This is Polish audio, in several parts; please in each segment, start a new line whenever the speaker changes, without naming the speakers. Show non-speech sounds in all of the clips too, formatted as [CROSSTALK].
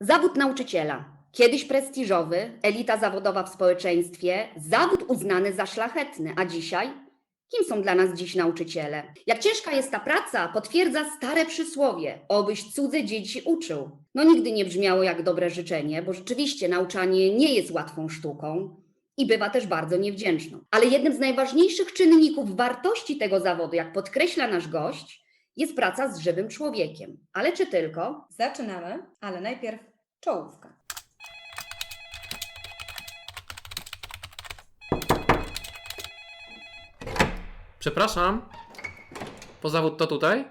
Zawód nauczyciela. Kiedyś prestiżowy, elita zawodowa w społeczeństwie, zawód uznany za szlachetny, a dzisiaj? Kim są dla nas dziś nauczyciele? Jak ciężka jest ta praca, potwierdza stare przysłowie: obyś cudze dzieci uczył. No nigdy nie brzmiało jak dobre życzenie, bo rzeczywiście nauczanie nie jest łatwą sztuką i bywa też bardzo niewdzięczną. Ale jednym z najważniejszych czynników wartości tego zawodu, jak podkreśla nasz gość, jest praca z żywym człowiekiem. Ale czy tylko?
Zaczynamy, ale najpierw czołówka.
Przepraszam. Po zawód to tutaj?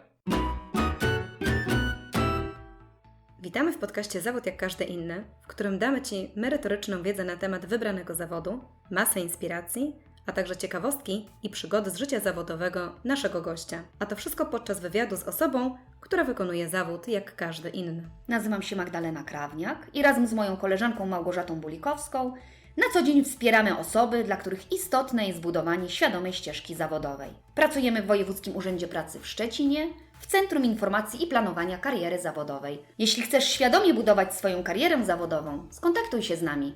Witamy w podcaście Zawód jak każdy inny, w którym damy Ci merytoryczną wiedzę na temat wybranego zawodu, masę inspiracji, a także ciekawostki i przygody z życia zawodowego naszego gościa. A to wszystko podczas wywiadu z osobą, która wykonuje zawód jak każdy inny.
Nazywam się Magdalena Krawniak i razem z moją koleżanką Małgorzatą Bulikowską na co dzień wspieramy osoby, dla których istotne jest budowanie świadomej ścieżki zawodowej. Pracujemy w Wojewódzkim Urzędzie Pracy w Szczecinie, w Centrum Informacji i Planowania Kariery Zawodowej. Jeśli chcesz świadomie budować swoją karierę zawodową, skontaktuj się z nami.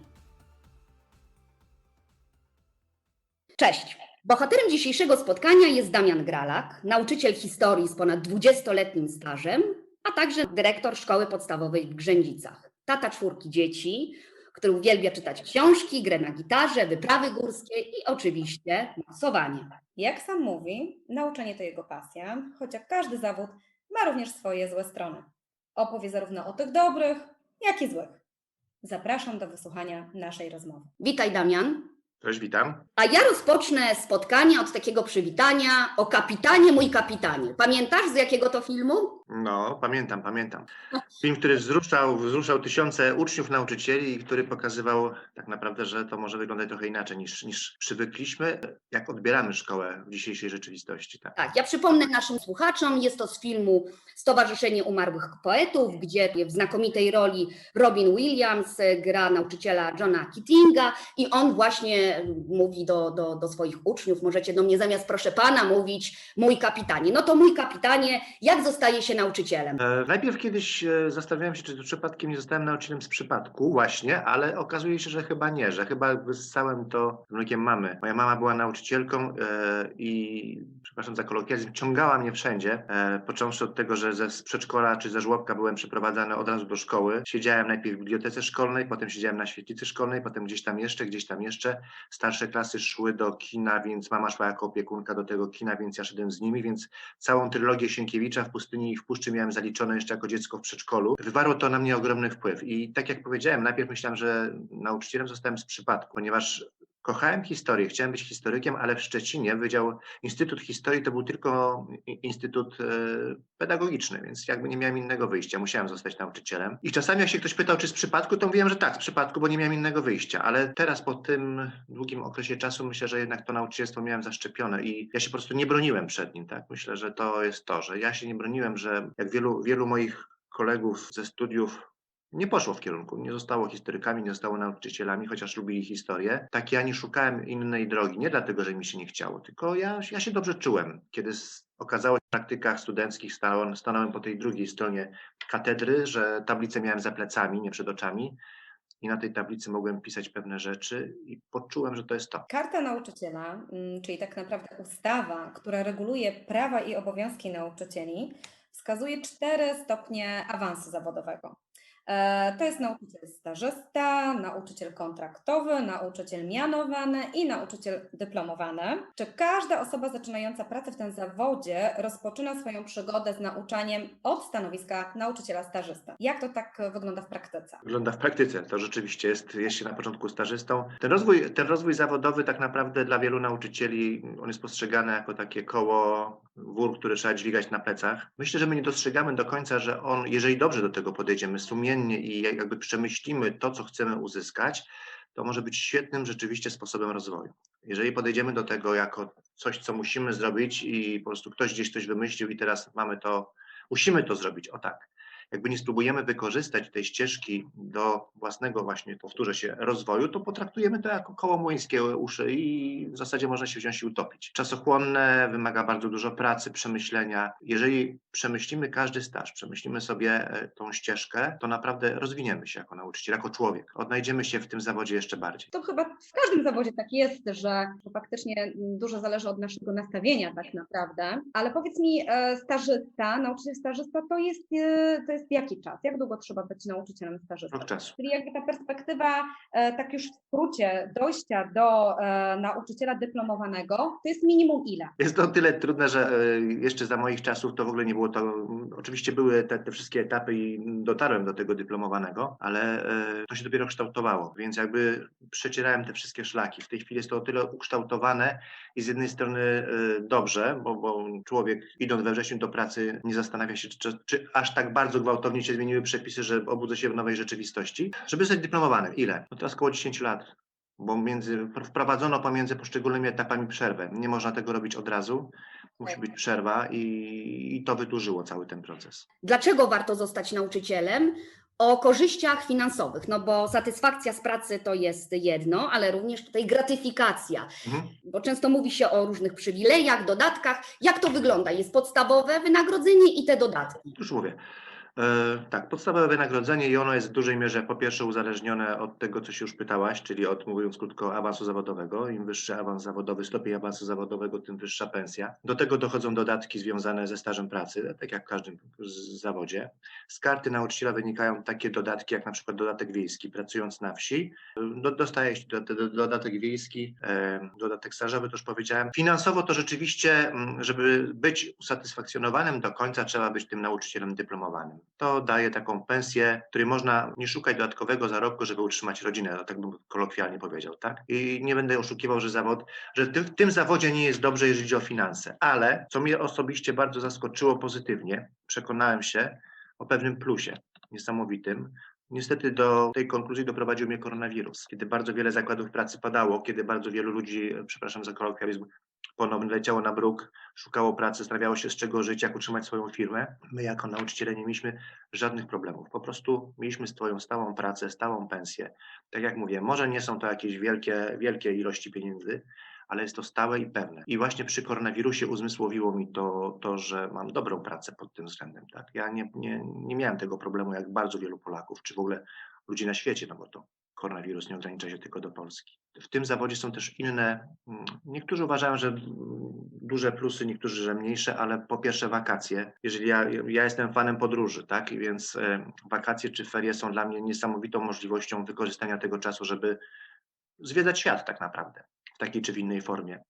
Cześć! Bohaterem dzisiejszego spotkania jest Damian Gralak, nauczyciel historii z ponad 20-letnim stażem, a także dyrektor szkoły podstawowej w Grzędzicach. Tata czwórki dzieci, który uwielbia czytać książki, grę na gitarze, wyprawy górskie i oczywiście masowanie.
Jak sam mówi, nauczanie to jego pasja, choć jak każdy zawód ma również swoje złe strony. Opowie zarówno o tych dobrych, jak i złych. Zapraszam do wysłuchania naszej rozmowy.
Witaj Damian.
Cześć, witam.
A ja rozpocznę spotkanie od takiego przywitania o kapitanie, mój kapitanie. Pamiętasz z jakiego to filmu?
No, pamiętam, pamiętam. Film, który wzruszał, wzruszał tysiące uczniów, nauczycieli i który pokazywał tak naprawdę, że to może wyglądać trochę inaczej niż, niż przywykliśmy, jak odbieramy szkołę w dzisiejszej rzeczywistości. Tak.
Tak, ja przypomnę naszym słuchaczom, jest to z filmu Stowarzyszenie Umarłych Poetów, gdzie w znakomitej roli Robin Williams gra nauczyciela Johna Keatinga i on właśnie mówi do, do, do swoich uczniów, możecie do mnie zamiast proszę pana mówić mój kapitanie. No to mój kapitanie, jak zostaje się nauczycielem?
E, najpierw kiedyś e, zastanawiałem się, czy przypadkiem nie zostałem nauczycielem z przypadku, właśnie, ale okazuje się, że chyba nie, że chyba z całym to wnukiem mamy. Moja mama była nauczycielką e, i, przepraszam za kolokwializm, ciągała mnie wszędzie, e, począwszy od tego, że ze z przedszkola czy ze żłobka byłem przeprowadzany od razu do szkoły. Siedziałem najpierw w bibliotece szkolnej, potem siedziałem na świetlicy szkolnej, potem gdzieś tam jeszcze, gdzieś tam jeszcze. Starsze klasy szły do kina, więc mama szła jako opiekunka do tego kina, więc ja szedłem z nimi, więc całą trylogię Sienkiewicza w pustyni i w puszczy miałem zaliczone jeszcze jako dziecko w przedszkolu. Wywarło to na mnie ogromny wpływ i tak jak powiedziałem, najpierw myślałem, że nauczycielem zostałem z przypadku, ponieważ kochałem historię, chciałem być historykiem, ale w Szczecinie Wydział Instytut Historii to był tylko instytut e, pedagogiczny, więc jakby nie miałem innego wyjścia, musiałem zostać nauczycielem. I czasami jak się ktoś pytał, czy z przypadku, to mówiłem, że tak, z przypadku, bo nie miałem innego wyjścia, ale teraz po tym długim okresie czasu myślę, że jednak to nauczycielstwo miałem zaszczepione i ja się po prostu nie broniłem przed nim, tak? Myślę, że to jest to, że ja się nie broniłem, że jak wielu, wielu moich kolegów ze studiów nie poszło w kierunku, nie zostało historykami, nie zostało nauczycielami, chociaż lubili historię. Tak ja nie szukałem innej drogi, nie dlatego, że mi się nie chciało, tylko ja, ja się dobrze czułem. Kiedy okazało się w praktykach studenckich, stałem, stanąłem po tej drugiej stronie katedry, że tablicę miałem za plecami, nie przed oczami i na tej tablicy mogłem pisać pewne rzeczy i poczułem, że to jest to.
Karta nauczyciela, mm, czyli tak naprawdę ustawa, która reguluje prawa i obowiązki nauczycieli, wskazuje cztery stopnie awansu zawodowego. E, To jest nauczyciel stażysta, nauczyciel kontraktowy, nauczyciel mianowany i nauczyciel dyplomowany. Czy każda osoba zaczynająca pracę w tym zawodzie rozpoczyna swoją przygodę z nauczaniem od stanowiska nauczyciela stażysta? Jak to tak wygląda w praktyce?
Wygląda w praktyce. To rzeczywiście jest, się na początku stażystą. Ten rozwój, ten rozwój zawodowy tak naprawdę dla wielu nauczycieli, on jest postrzegany jako takie koło, wór, który trzeba dźwigać na plecach. Myślę, że my nie dostrzegamy do końca, że on, jeżeli dobrze do tego podejdziemy sumiennie i jakby przemyślimy to, co chcemy uzyskać, to może być świetnym rzeczywiście sposobem rozwoju. Jeżeli podejdziemy do tego jako coś, co musimy zrobić i po prostu ktoś gdzieś coś wymyślił i teraz mamy to, musimy to zrobić, o tak. Jakby nie spróbujemy wykorzystać tej ścieżki do własnego właśnie, powtórzę się, rozwoju, to potraktujemy to jako koło młyńskie uszy i w zasadzie można się wziąć i utopić. Czasochłonne, wymaga bardzo dużo pracy, przemyślenia. Jeżeli przemyślimy każdy staż, przemyślimy sobie e, tą ścieżkę, to naprawdę rozwiniemy się jako nauczyciel, jako człowiek. Odnajdziemy się w tym zawodzie jeszcze bardziej.
To chyba w każdym zawodzie tak jest, że faktycznie dużo zależy od naszego nastawienia tak naprawdę. Ale powiedz mi, e, stażysta, nauczyciel stażysta to jest, e, to jest jaki czas? Jak długo trzeba być nauczycielem stażystą?
Rok czasu.
Czyli jakby ta perspektywa, e, tak już w skrócie, dojścia do e, nauczyciela dyplomowanego, to jest minimum ile?
Jest to o tyle trudne, że e, jeszcze za moich czasów to w ogóle nie było to. Oczywiście były te, te wszystkie etapy i dotarłem do tego dyplomowanego, ale to się dopiero kształtowało, więc jakby przecierałem te wszystkie szlaki. W tej chwili jest to o tyle ukształtowane i z jednej strony dobrze, bo, bo człowiek idąc we wrześniu do pracy nie zastanawia się, czy, czy aż tak bardzo gwałtownie się zmieniły przepisy, że obudzę się w nowej rzeczywistości. Żeby zostać dyplomowanym, ile? No teraz około 10 lat bo między, wprowadzono pomiędzy poszczególnymi etapami przerwę. Nie można tego robić od razu, musi być przerwa i, i to wydłużyło cały ten proces.
Dlaczego warto zostać nauczycielem? O korzyściach finansowych, no bo satysfakcja z pracy to jest jedno, ale również tutaj gratyfikacja,
Mhm.
bo często mówi się o różnych przywilejach, dodatkach. Jak to wygląda? Jest podstawowe wynagrodzenie i te dodatki.
Już mówię. E, tak, podstawowe wynagrodzenie i ono jest w dużej mierze po pierwsze uzależnione od tego, co się już pytałaś, czyli od, mówiąc krótko, awansu zawodowego. Im wyższy awans zawodowy, stopień awansu zawodowego, tym wyższa pensja. Do tego dochodzą dodatki związane ze stażem pracy, tak jak w każdym zawodzie. Z karty nauczyciela wynikają takie dodatki, jak na przykład dodatek wiejski. Pracując na wsi, do, dostaje się do, do, dodatek wiejski, e, dodatek stażowy, to już powiedziałem. Finansowo to rzeczywiście, mm, żeby być usatysfakcjonowanym do końca, trzeba być tym nauczycielem dyplomowanym. To daje taką pensję, której można nie szukać dodatkowego zarobku, żeby utrzymać rodzinę, tak bym kolokwialnie powiedział, tak? I nie będę oszukiwał, że zawód, że w tym zawodzie nie jest dobrze, jeżeli chodzi o finanse. Ale, co mnie osobiście bardzo zaskoczyło pozytywnie, przekonałem się o pewnym plusie niesamowitym, Niestety do tej konkluzji doprowadził mnie koronawirus, kiedy bardzo wiele zakładów pracy padało, kiedy bardzo wielu ludzi, przepraszam za kolokwializm, ponownie leciało na bruk, szukało pracy, zastanawiało się z czego żyć, jak utrzymać swoją firmę. My jako nauczyciele nie mieliśmy żadnych problemów. Po prostu mieliśmy swoją stałą pracę, stałą pensję. Tak jak mówię, może nie są to jakieś wielkie, wielkie ilości pieniędzy, ale jest to stałe i pewne. I właśnie przy koronawirusie uzmysłowiło mi to, to że mam dobrą pracę pod tym względem. Tak? Ja nie, nie, nie miałem tego problemu jak bardzo wielu Polaków, czy w ogóle ludzi na świecie, no bo to koronawirus nie ogranicza się tylko do Polski. W tym zawodzie są też inne, mm, niektórzy uważają, że mm, duże plusy, niektórzy, że mniejsze, ale po pierwsze wakacje. Jeżeli ja, ja jestem fanem podróży, tak, i więc e, wakacje czy ferie są dla mnie niesamowitą możliwością wykorzystania tego czasu, żeby zwiedzać świat tak naprawdę w takiej czy w innej formie.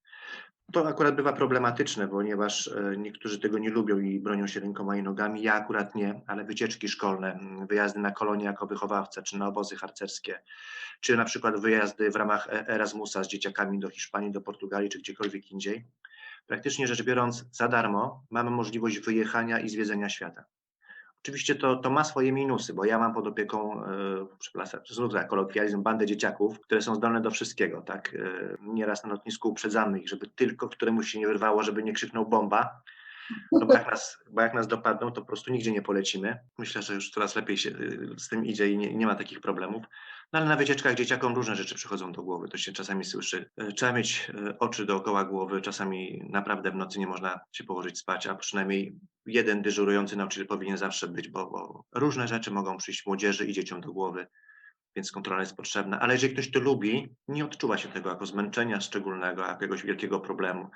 To akurat bywa problematyczne, ponieważ e, niektórzy tego nie lubią i bronią się rękoma i nogami. Ja akurat nie, ale wycieczki szkolne, mm, wyjazdy na kolonie jako wychowawca, czy na obozy harcerskie, czy na przykład wyjazdy w ramach E- Erasmusa z dzieciakami do Hiszpanii, do Portugalii, czy gdziekolwiek indziej. Praktycznie rzecz biorąc, za darmo mamy możliwość wyjechania i zwiedzenia świata. Oczywiście to, to ma swoje minusy, bo ja mam pod opieką, e, przepraszam, znów za kolokwializm, bandę dzieciaków, które są zdolne do wszystkiego, tak? E, nieraz na lotnisku uprzedzamy ich, żeby tylko któremuś się nie wyrwało, żeby nie krzyknął bomba. No bo, jak nas, bo jak nas dopadną, to po prostu nigdzie nie polecimy. Myślę, że już coraz lepiej się y, z tym idzie i nie, nie ma takich problemów. No ale na wycieczkach dzieciakom różne rzeczy przychodzą do głowy, to się czasami słyszy. E, Trzeba mieć e, oczy dookoła głowy, czasami naprawdę w nocy nie można się położyć spać, a przynajmniej jeden dyżurujący nauczyciel powinien zawsze być, bo, bo różne rzeczy mogą przyjść młodzieży i dzieciom do głowy, więc kontrola jest potrzebna. Ale jeżeli ktoś to lubi, nie odczuwa się tego jako zmęczenia szczególnego, jakiegoś wielkiego problemu,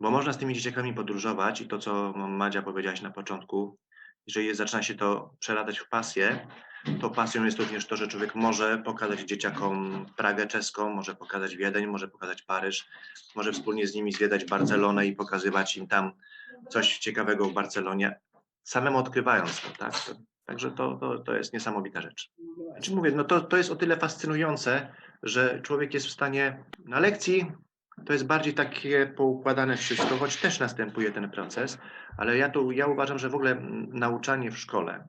bo można z tymi dzieciakami podróżować i to, co Madzia powiedziałaś na początku, jeżeli zaczyna się to przeradać w pasję, to pasją jest również to, że człowiek może pokazać dzieciakom Pragę czeską, może pokazać Wiedeń, może pokazać Paryż, może wspólnie z nimi zwiedzać Barcelonę i pokazywać im tam coś ciekawego w Barcelonie, samemu odkrywając to, tak? Także to, to, to jest niesamowita rzecz. Znaczy mówię, no to, to jest o tyle fascynujące, że człowiek jest w stanie na lekcji, to jest bardziej takie poukładane wszystko, choć też następuje ten proces, ale ja tu ja uważam, że w ogóle mm, nauczanie w szkole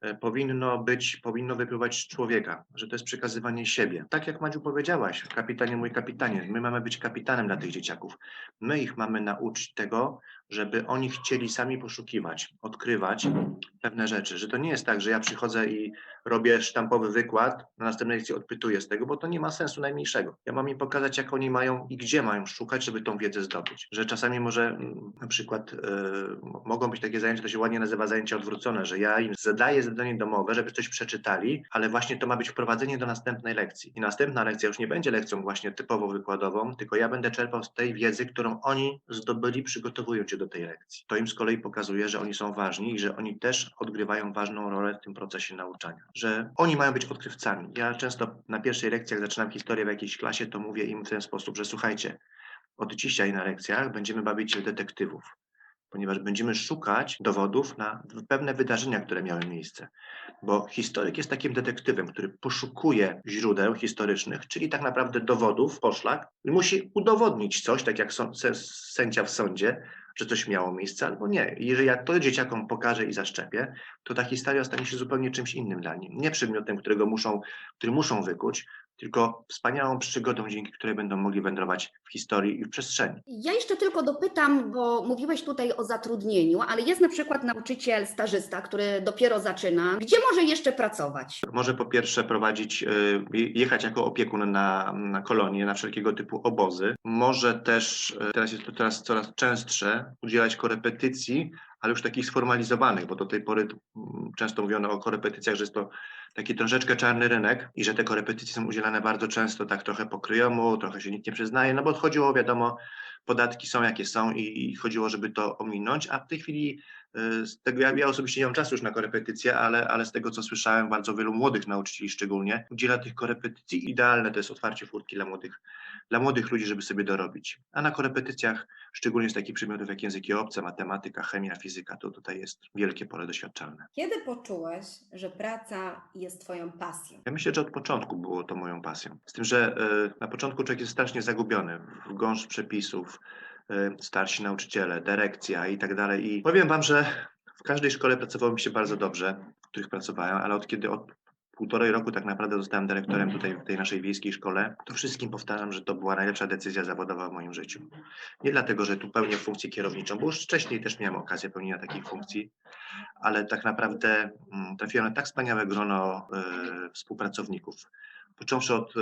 e, powinno być, powinno wypływać z człowieka, że to jest przekazywanie siebie. Tak jak Madziu powiedziałaś, kapitanie mój kapitanie, my mamy być kapitanem dla tych dzieciaków. My ich mamy nauczyć tego, żeby oni chcieli sami poszukiwać, odkrywać pewne rzeczy, że to nie jest tak, że ja przychodzę i robię sztampowy wykład, na następnej lekcji odpytuję z tego, bo to nie ma sensu najmniejszego. Ja mam im pokazać, jak oni mają i gdzie mają szukać, żeby tą wiedzę zdobyć. Że czasami może mm, na przykład m- mogą być takie zajęcia, to się ładnie nazywa zajęcia odwrócone, że ja im zadaję zadanie domowe, żeby coś przeczytali, ale właśnie to ma być wprowadzenie do następnej lekcji. I następna lekcja już nie będzie lekcją właśnie typowo wykładową, tylko ja będę czerpał z tej wiedzy, którą oni zdobyli, przygotowując się do tej lekcji. To im z kolei pokazuje, że oni są ważni i że oni też odgrywają ważną rolę w tym procesie nauczania. Że oni mają być odkrywcami. Ja często na pierwszej lekcji, jak zaczynam historię w jakiejś klasie, to mówię im w ten sposób, że słuchajcie, od dzisiaj na lekcjach będziemy bawić się detektywów, ponieważ będziemy szukać dowodów na pewne wydarzenia, które miały miejsce. Bo historyk jest takim detektywem, który poszukuje źródeł historycznych, czyli tak naprawdę dowodów, poszlak, i musi udowodnić coś, tak jak sędzia w sądzie, że coś miało miejsce albo nie. I Jeżeli ja to dzieciakom pokażę i zaszczepię, to ta historia stanie się zupełnie czymś innym dla nich. Nie przedmiotem, którego muszą, który muszą wykuć, tylko wspaniałą przygodą, dzięki której będą mogli wędrować w historii i w przestrzeni.
Ja jeszcze tylko dopytam, bo mówiłeś tutaj o zatrudnieniu, ale jest na przykład nauczyciel stażysta, który dopiero zaczyna. Gdzie może jeszcze pracować?
Może po pierwsze prowadzić, y, jechać jako opiekun na, na kolonie, na wszelkiego typu obozy. Może też, y, teraz jest to teraz coraz częstsze, udzielać korepetycji, ale już takich sformalizowanych, bo do tej pory mm, często mówiono o korepetycjach, że jest to taki troszeczkę czarny rynek i że te korepetycje są udzielane bardzo często tak trochę po kryjomu, trochę się nikt nie przyznaje, no bo chodziło wiadomo, podatki są jakie są i, chodziło, żeby to ominąć, a w tej chwili z tego ja, ja osobiście nie mam czasu już na korepetycje, ale, ale z tego co słyszałem, bardzo wielu młodych nauczycieli szczególnie udziela tych korepetycji. Idealne to jest otwarcie furtki dla młodych, dla młodych ludzi, żeby sobie dorobić. A na korepetycjach, szczególnie z takich przedmiotów jak języki obce, matematyka, chemia, fizyka, to tutaj jest wielkie pole doświadczalne.
Kiedy poczułeś, że praca jest Twoją pasją?
Ja myślę, że od początku było to moją pasją. Z tym, że e, na początku człowiek jest strasznie zagubiony w gąszcz przepisów, starsi nauczyciele, dyrekcja i tak dalej. I powiem wam, że w każdej szkole pracowało mi się bardzo dobrze, w których pracowałem, ale od kiedy od półtorej roku tak naprawdę zostałem dyrektorem tutaj w tej naszej wiejskiej szkole, to wszystkim powtarzam, że to była najlepsza decyzja zawodowa w moim życiu. Nie dlatego, że tu pełnię funkcję kierowniczą, bo już wcześniej też miałem okazję pełnienia takiej funkcji, ale tak naprawdę mm, trafiłem na tak wspaniałe grono e, współpracowników. Począwszy od e,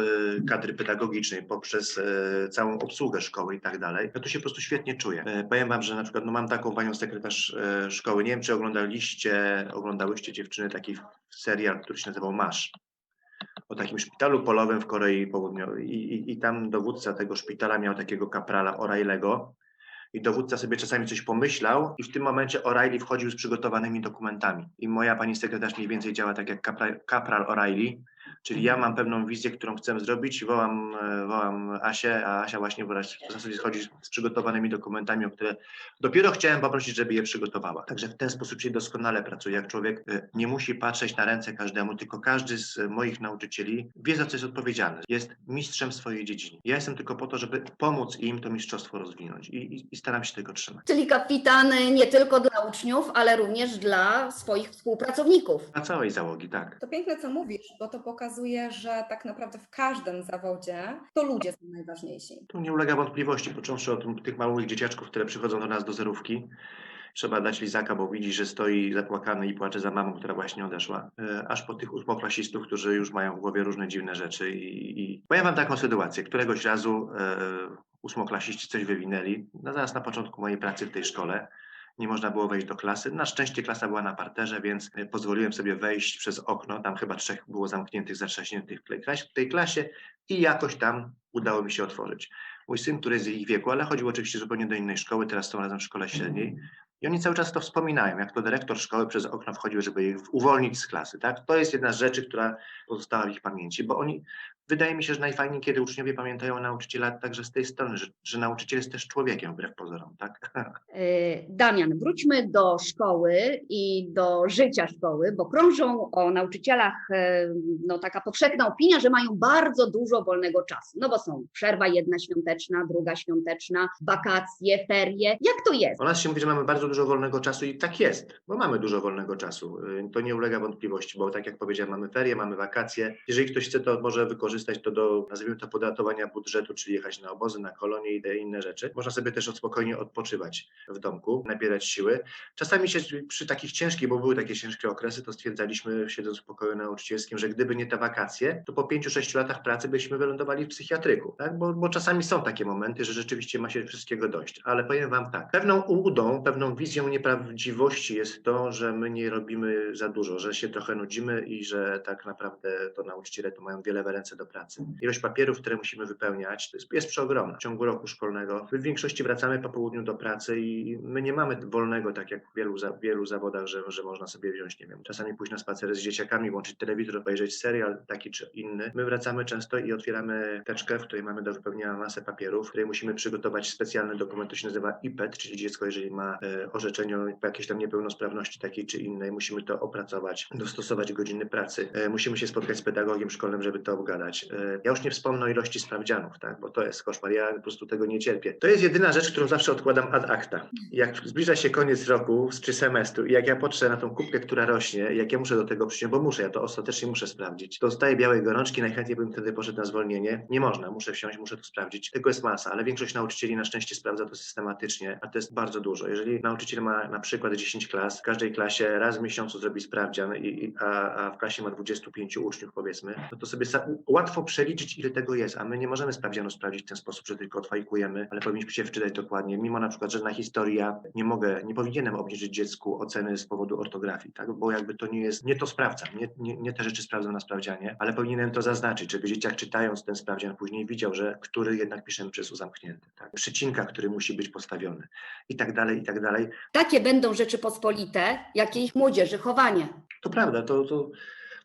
kadry pedagogicznej, poprzez e, całą obsługę szkoły i tak dalej, ja tu się po prostu świetnie czuję. E, powiem wam, że na przykład no, mam taką panią sekretarz szkoły, nie wiem czy oglądaliście, oglądałyście dziewczyny taki serial, który się nazywał Masz o takim szpitalu polowym w Korei Południowej I, i, i tam dowódca tego szpitala miał takiego kaprala O'Reilly'ego i dowódca sobie czasami coś pomyślał i w tym momencie O'Reilly wchodził z przygotowanymi dokumentami. I moja pani sekretarz mniej więcej działa tak jak kapral, kapral O'Reilly, czyli ja mam pewną wizję, którą chcę zrobić, wołam, e, wołam Asię, a Asia właśnie w zasadzie schodzi z przygotowanymi dokumentami, o które dopiero chciałem poprosić, żeby je przygotowała. Także w ten sposób się doskonale pracuje, jak człowiek e, nie musi patrzeć na ręce każdemu, tylko każdy z moich nauczycieli wie, za co jest odpowiedzialny. Jest mistrzem swojej dziedziny. Ja jestem tylko po to, żeby pomóc im to mistrzostwo rozwinąć i, i, i staram się tego trzymać.
Czyli kapitan nie tylko dla uczniów, ale również dla swoich współpracowników.
Na całej załogi, tak.
To piękne, co mówisz, bo to pokazuje, że tak naprawdę w każdym zawodzie to ludzie są najważniejsi.
Tu nie ulega wątpliwości, począwszy od tych małych dzieciaczków, które przychodzą do nas do zerówki. Trzeba dać lizaka, bo widzi, że stoi zapłakany i płacze za mamą, która właśnie odeszła. E, Aż po tych ósmoklasistów, którzy już mają w głowie różne dziwne rzeczy. I, i... Powiem wam taką sytuację. Któregoś razu e, ósmoklasiści coś wywinęli. No, zaraz na początku mojej pracy w tej szkole. Nie można było wejść do klasy. Na szczęście klasa była na parterze, więc e, pozwoliłem sobie wejść przez okno. Tam chyba trzech było zamkniętych, zatrzaśniętych w tej klasie- w tej klasie i jakoś tam udało mi się otworzyć. Mój syn, który jest z ich wieku, ale chodził oczywiście zupełnie do innej szkoły, teraz są razem w szkole średniej. I oni cały czas to wspominają, jak to dyrektor szkoły przez okno wchodził, żeby ich uwolnić z klasy. Tak? To jest jedna z rzeczy, która pozostała w ich pamięci, bo oni, wydaje mi się, że najfajniej, kiedy uczniowie pamiętają o nauczyciela także z tej strony, że, że nauczyciel jest też człowiekiem, wbrew pozorom. Tak? [LAUGHS]
E, Damian, wróćmy do szkoły i do życia szkoły, bo krążą o nauczycielach e, no, taka powszechna opinia, że mają bardzo dużo wolnego czasu. No bo są przerwa jedna świąteczna, druga świąteczna, wakacje, ferie. Jak to jest?
O nas się mówi, że mamy bardzo dużo wolnego czasu i tak jest, bo mamy dużo wolnego czasu. Y, To nie ulega wątpliwości, bo tak jak powiedziałem, mamy ferie, mamy wakacje. Jeżeli ktoś chce, to może wykorzystać wykorzystać to do, nazwijmy to, podatowania budżetu, czyli jechać na obozy, na kolonie i te inne rzeczy. Można sobie też spokojnie odpoczywać w domku, nabierać siły. Czasami się przy takich ciężkich, bo były takie ciężkie okresy, to stwierdzaliśmy, siedząc w pokoju nauczycielskim, że gdyby nie te wakacje, to po 5-6 latach pracy byśmy wylądowali w psychiatryku, tak? bo, bo czasami są takie momenty, że rzeczywiście ma się wszystkiego dość. Ale powiem Wam tak, pewną ułudą, pewną wizją nieprawdziwości jest to, że my nie robimy za dużo, że się trochę nudzimy i że tak naprawdę to nauczyciele tu mają wiele ręce do pracy. Ilość papierów, które musimy wypełniać, jest, jest przeogromna. W ciągu roku szkolnego my w większości wracamy po południu do pracy i my nie mamy wolnego, tak jak w wielu, za, wielu zawodach, że, że można sobie wziąć, nie wiem, czasami pójść na spacery z dzieciakami, włączyć telewizor, obejrzeć serial taki czy inny. My wracamy często i otwieramy teczkę, w której mamy do wypełnienia masę papierów, w której musimy przygotować specjalny dokument, to się nazywa IPET, czyli dziecko, jeżeli ma e, orzeczenie o jakiejś tam niepełnosprawności takiej czy innej, musimy to opracować, dostosować godziny pracy. E, musimy się spotkać z pedagogiem szkolnym, żeby to obgadać. E, ja już nie wspomnę o ilości sprawdzianów, tak, bo to jest koszmar, ja po prostu tego nie cierpię. To jest jedyna rzecz, którą zawsze odkładam ad acta. Jak zbliża się koniec roku czy semestru i jak ja patrzę na tą kubkę, która rośnie, jak ja muszę do tego przyjąć, bo muszę, ja to ostatecznie muszę sprawdzić. Dostaję białej gorączki, najchętniej bym wtedy poszedł na zwolnienie. Nie można, muszę wsiąść, muszę to sprawdzić. Tego jest masa, ale większość nauczycieli na szczęście sprawdza to systematycznie, a to jest bardzo dużo. Jeżeli nauczyciel ma na przykład 10 klas, w każdej klasie raz w miesiącu zrobi sprawdzian, i, a, a w klasie ma 25 uczniów powiedzmy, to sobie łatwo przeliczyć ile tego jest, a my nie możemy sprawdzianu sprawdzić w ten sposób, że tylko odfajkujemy, ale powinniśmy się wczytać dokładnie. Mimo na przykład, że na historia nie mogę, nie powinienem obniżyć dziecku oceny z powodu ortografii, tak? bo jakby to nie jest, nie to sprawdzam, nie, nie, nie te rzeczy sprawdzam na sprawdzianie, ale powinienem to zaznaczyć, żeby dzieciak czytając ten sprawdzian później widział, że który jednak piszemy przez u zamknięty, tak? Przecinka, który musi być postawiony i tak dalej, i tak dalej.
Takie będą Rzeczypospolite, jakie ich młodzieży chowanie.
To prawda, to, to,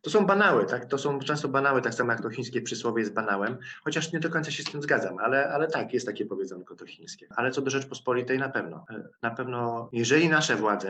to są banały, tak? To są często banały, tak samo jak to chińskie przysłowie jest banałem, chociaż nie do końca się z tym zgadzam, ale, ale tak, jest takie powiedzonko to chińskie. Ale co do Rzeczpospolitej na pewno. E, Na pewno, jeżeli nasze władze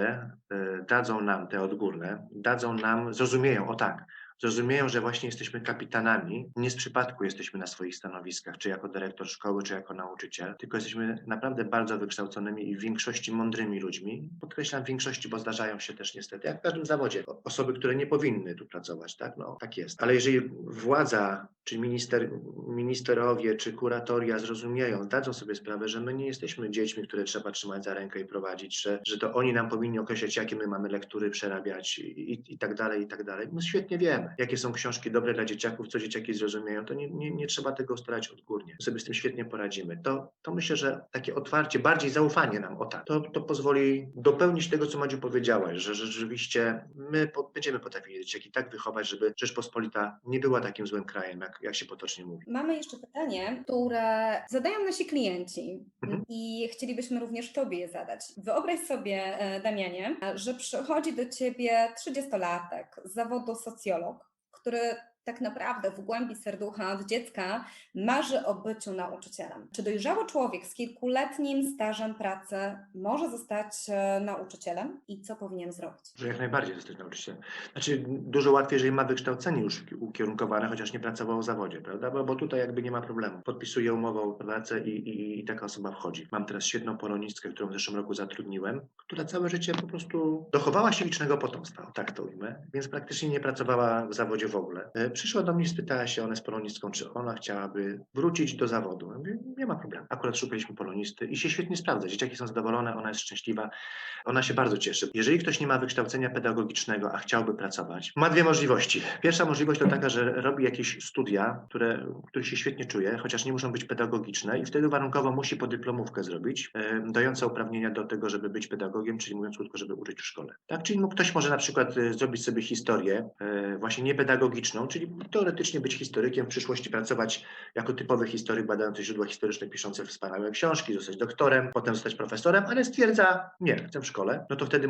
e, dadzą nam te odgórne, dadzą nam, zrozumieją, o tak, zrozumieją, że właśnie jesteśmy kapitanami, nie z przypadku jesteśmy na swoich stanowiskach, czy jako dyrektor szkoły, czy jako nauczyciel, tylko jesteśmy naprawdę bardzo wykształconymi i w większości mądrymi ludźmi. Podkreślam w większości, bo zdarzają się też niestety, jak w każdym zawodzie, osoby, które nie powinny tu pracować, tak? No, tak jest. Ale jeżeli władza, czy minister, ministerowie, czy kuratoria zrozumieją, zdadzą sobie sprawę, że my nie jesteśmy dziećmi, które trzeba trzymać za rękę i prowadzić, że, że to oni nam powinni określać, jakie my mamy lektury przerabiać i, i, i tak dalej, i tak dalej. My świetnie wiemy, jakie są książki dobre dla dzieciaków, co dzieciaki zrozumieją, to nie, nie, nie trzeba tego ustalać odgórnie. My sobie z tym świetnie poradzimy. To, to myślę, że takie otwarcie, bardziej zaufanie nam, o tak, to, to pozwoli dopełnić tego, co Madziu powiedziałaś, że rzeczywiście my po, będziemy potrafili dzieciaki tak wychować, żeby Rzeczpospolita nie była takim złym krajem, jak, jak się potocznie mówi.
Mamy jeszcze pytanie, które zadają nasi klienci
Mhm.
i chcielibyśmy również Tobie je zadać. Wyobraź sobie, e, Damianie, że przychodzi do Ciebie 30-latek z zawodu socjolog, który tak naprawdę w głębi serducha od dziecka marzy o byciu nauczycielem. Czy dojrzały człowiek z kilkuletnim stażem pracy może zostać e, nauczycielem i co powinien zrobić?
Że jak najbardziej zostać nauczycielem. Znaczy dużo łatwiej, jeżeli ma wykształcenie już ukierunkowane, chociaż nie pracował w zawodzie, prawda? Bo, bo tutaj jakby nie ma problemu. Podpisuje umowę o pracę i, i, i taka osoba wchodzi. Mam teraz świetną polonistkę, którą w zeszłym roku zatrudniłem, która całe życie po prostu dochowała się licznego potomstwa, tak to ujmę, więc praktycznie nie pracowała w zawodzie w ogóle. Przyszła do mnie i spytała się, ona jest polonistką, czy ona chciałaby wrócić do zawodu. Ja mówię, nie ma problemu. Akurat szukaliśmy polonisty i się świetnie sprawdza. Dzieciaki są zadowolone, ona jest szczęśliwa. Ona się bardzo cieszy. Jeżeli ktoś nie ma wykształcenia pedagogicznego, a chciałby pracować, ma dwie możliwości. Pierwsza możliwość to taka, że robi jakieś studia, które, których się świetnie czuje, chociaż nie muszą być pedagogiczne i wtedy warunkowo musi podyplomówkę zrobić, dająca uprawnienia do tego, żeby być pedagogiem, czyli mówiąc krótko, żeby uczyć w szkole. Tak? Czyli ktoś może na przykład e, zrobić sobie historię e, właśnie niepedagogiczną, czyli teoretycznie być historykiem, w przyszłości pracować jako typowy historyk badający źródła historyczne, piszący wspaniałe książki, zostać doktorem, potem zostać profesorem, ale stwierdza, nie, chcę w szkole, no to wtedy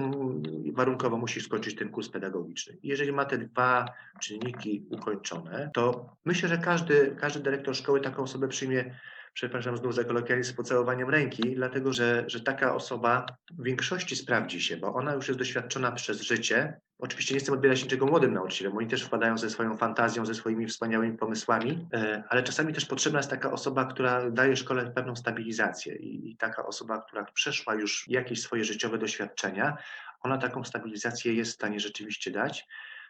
warunkowo musi skończyć ten kurs pedagogiczny. Jeżeli ma te dwa czynniki ukończone, to myślę, że każdy, każdy dyrektor szkoły taką osobę przyjmie przepraszam znów za kolokwializm, pocałowaniem ręki, dlatego że, że taka osoba w większości sprawdzi się, bo ona już jest doświadczona przez życie. Oczywiście nie chcę odbierać niczego młodym nauczycielom, oni też wpadają ze swoją fantazją, ze swoimi wspaniałymi pomysłami, e, ale czasami też potrzebna jest taka osoba, która daje szkole pewną stabilizację i, i taka osoba, która przeszła już jakieś swoje życiowe doświadczenia, ona taką stabilizację jest w stanie rzeczywiście dać.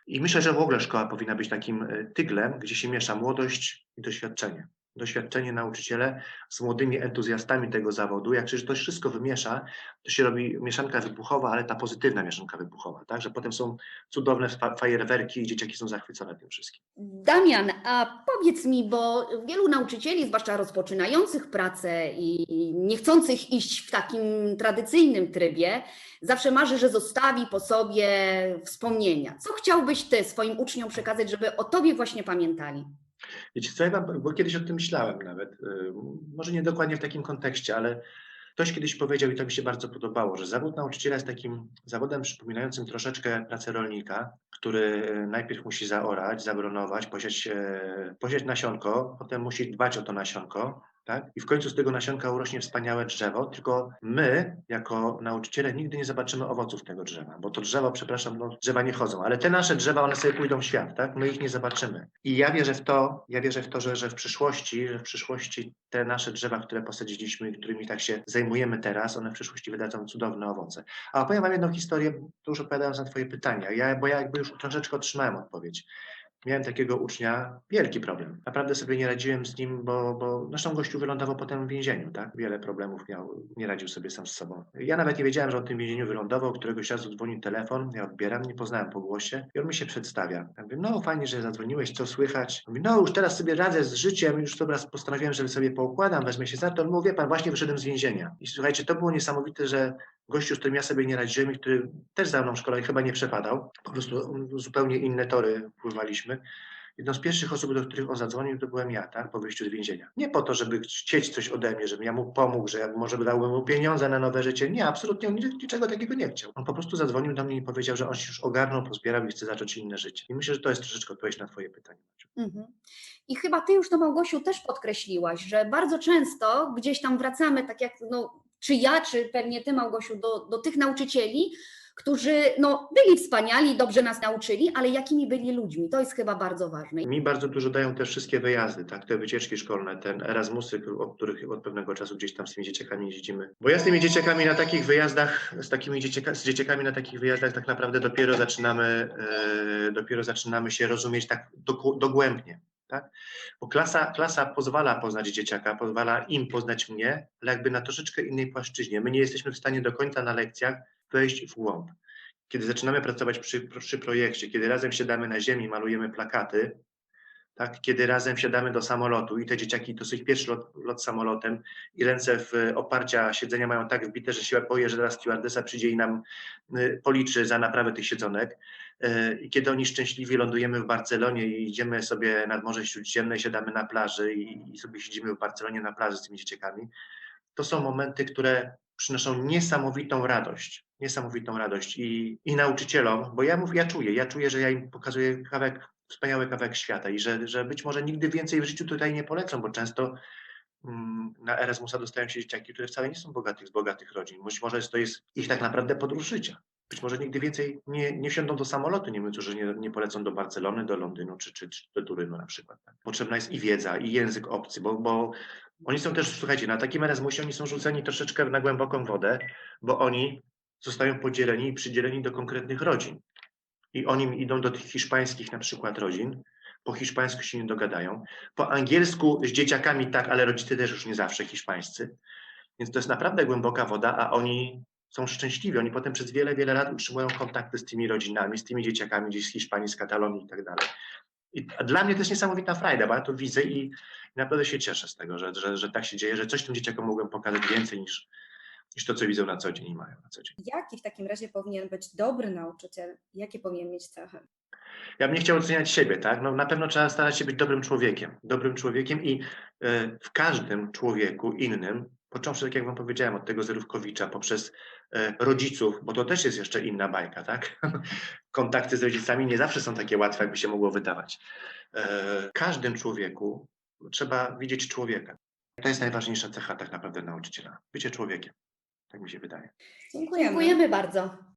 I myślę, że w ogóle szkoła powinna być takim e, tyglem, gdzie się miesza młodość i doświadczenie. Doświadczenie nauczyciele z młodymi entuzjastami tego zawodu. Jak się to wszystko wymiesza, to się robi mieszanka wybuchowa, ale ta pozytywna mieszanka wybuchowa, tak? Że potem są cudowne fa- fajerwerki i dzieciaki są zachwycone tym wszystkim.
Damian, a powiedz mi, bo wielu nauczycieli, zwłaszcza rozpoczynających pracę i nie chcących iść w takim tradycyjnym trybie, zawsze marzy, że zostawi po sobie wspomnienia. Co chciałbyś ty swoim uczniom przekazać, żeby o tobie właśnie pamiętali?
Wiecie co, ja bo kiedyś o tym myślałem nawet, y, może nie dokładnie w takim kontekście, ale ktoś kiedyś powiedział i to mi się bardzo podobało, że zawód nauczyciela jest takim zawodem przypominającym troszeczkę pracę rolnika, który y, najpierw musi zaorać, zabronować, posiać, e, posiać nasionko, potem musi dbać o to nasionko, tak? I w końcu z tego nasionka urośnie wspaniałe drzewo, tylko my, jako nauczyciele, nigdy nie zobaczymy owoców tego drzewa, bo to drzewo, przepraszam, no, drzewa nie chodzą, ale te nasze drzewa, one sobie pójdą w świat, tak? My ich nie zobaczymy. I ja wierzę w to, ja wierzę w to, że, że w przyszłości, że w przyszłości te nasze drzewa, które posadziliśmy i którymi tak się zajmujemy teraz, one w przyszłości wydadzą cudowne owoce. A opowiem wam jedną historię, to już odpowiadając na twoje pytania, ja, bo ja jakby już troszeczkę otrzymałem odpowiedź. Miałem takiego ucznia, wielki problem. Naprawdę sobie nie radziłem z nim, bo, bo zresztą gościu wylądował potem w więzieniu, tak? Wiele problemów miał, nie radził sobie sam z sobą. Ja nawet nie wiedziałem, że w tym więzieniu wylądował, któregoś razu dzwoni telefon, ja odbieram, nie poznałem po głosie i on mi się przedstawia. Ja mówię, no fajnie, że zadzwoniłeś, co słychać? Mówi, no już teraz sobie radzę z życiem, już teraz postanowiłem, że sobie poukładam, wezmę się za to. On mówi, wie pan, właśnie wyszedłem z więzienia. I słuchajcie, to było niesamowite, że gościu, z którym ja sobie nie radziłem i który też za mną w szkole chyba nie przepadał, po prostu zupełnie inne tory pływaliśmy. Jedną z pierwszych osób, do których on zadzwonił, to byłem ja, tak, po wyjściu z więzienia. Nie po to, żeby chcieć coś ode mnie, żebym ja mu pomógł, że ja może dałbym mu pieniądze na nowe życie. Nie, absolutnie on nic- niczego takiego nie chciał. On po prostu zadzwonił do mnie i powiedział, że on się już ogarnął, pozbierał i chce zacząć inne życie. I myślę, że to jest troszeczkę odpowiedź na twoje pytanie.
Mhm. I chyba ty już to Małgosiu też podkreśliłaś, że bardzo często gdzieś tam wracamy, tak jak no, czy ja, czy pewnie ty Małgosiu, do, do tych nauczycieli, którzy no, byli wspaniali, dobrze nas nauczyli, ale jakimi byli ludźmi. To jest chyba bardzo ważne.
Mi bardzo dużo dają te wszystkie wyjazdy, tak, te wycieczki szkolne, ten Erasmusy, o których od pewnego czasu gdzieś tam z tymi dzieciakami jeździmy. Bo ja z tymi dzieciakami na takich wyjazdach, z takimi dzieciaka, z dzieciakami na takich wyjazdach tak naprawdę dopiero zaczynamy, e, dopiero zaczynamy się rozumieć tak dogłębnie. Tak? Bo klasa, klasa pozwala poznać dzieciaka, pozwala im poznać mnie, ale jakby na troszeczkę innej płaszczyźnie. My nie jesteśmy w stanie do końca na lekcjach wejść w głąb. Kiedy zaczynamy pracować przy, przy projekcie, kiedy razem siadamy na ziemi, malujemy plakaty, tak, kiedy razem wsiadamy do samolotu i te dzieciaki, to jest ich pierwszy lot, lot samolotem i ręce w oparcia siedzenia mają tak wbite, że się boję, że teraz stewardesa przyjdzie i nam y, policzy za naprawę tych siedzonek. Y, I kiedy oni szczęśliwi lądujemy w Barcelonie i idziemy sobie nad Morze Śródziemne, siadamy na plaży i sobie siedzimy w Barcelonie na plaży z tymi dzieciakami, to są momenty, które przynoszą niesamowitą radość, niesamowitą radość i, i nauczycielom, bo ja mówię, ja czuję, ja czuję, że ja im pokazuję kawałek, wspaniały kawałek świata i że, że być może nigdy więcej w życiu tutaj nie polecą, bo często mm, na Erasmusa dostają się dzieciaki, które wcale nie są bogatych, z bogatych rodzin. Być może to jest ich tak naprawdę podróż życia. Być może nigdy więcej nie, nie wsiądą do samolotu, nie mówiąc, że nie, nie polecą do Barcelony, do Londynu czy, czy, czy do Turynu na przykład. Tak? Potrzebna jest i wiedza, i język obcy, bo, bo oni są też, słuchajcie, na takim Erasmusie oni są rzuceni troszeczkę na głęboką wodę, bo oni zostają podzieleni i przydzieleni do konkretnych rodzin. I oni idą do tych hiszpańskich na przykład rodzin, po hiszpańsku się nie dogadają, po angielsku z dzieciakami tak, ale rodzice też już nie zawsze hiszpańscy. Więc to jest naprawdę głęboka woda, a oni są szczęśliwi. Oni potem przez wiele, wiele lat utrzymują kontakty z tymi rodzinami, z tymi dzieciakami gdzieś z Hiszpanii, z Katalonii i tak dalej. I dla mnie to jest niesamowita frajda, bo ja to widzę i naprawdę się cieszę z tego, że, że, że tak się dzieje, że coś tym dzieciakom mogłem pokazać więcej niż, niż to, co widzą na co dzień i mają na co dzień.
Jaki w takim razie powinien być dobry nauczyciel? Jakie powinien mieć cechy?
Ja bym nie chciał oceniać siebie, tak? No, na pewno trzeba starać się być dobrym człowiekiem. Dobrym człowiekiem i e, w każdym człowieku innym, począwszy, tak jak wam powiedziałem, od tego Zerówkowicza, poprzez rodziców, bo to też jest jeszcze inna bajka, tak? [LAUGHS] Kontakty z rodzicami nie zawsze są takie łatwe, jakby się mogło wydawać. E, w każdym człowieku trzeba widzieć człowieka. To jest najważniejsza cecha tak naprawdę nauczyciela. Bycie człowiekiem. Tak mi się wydaje.
Dziękujemy.
Dziękujemy bardzo.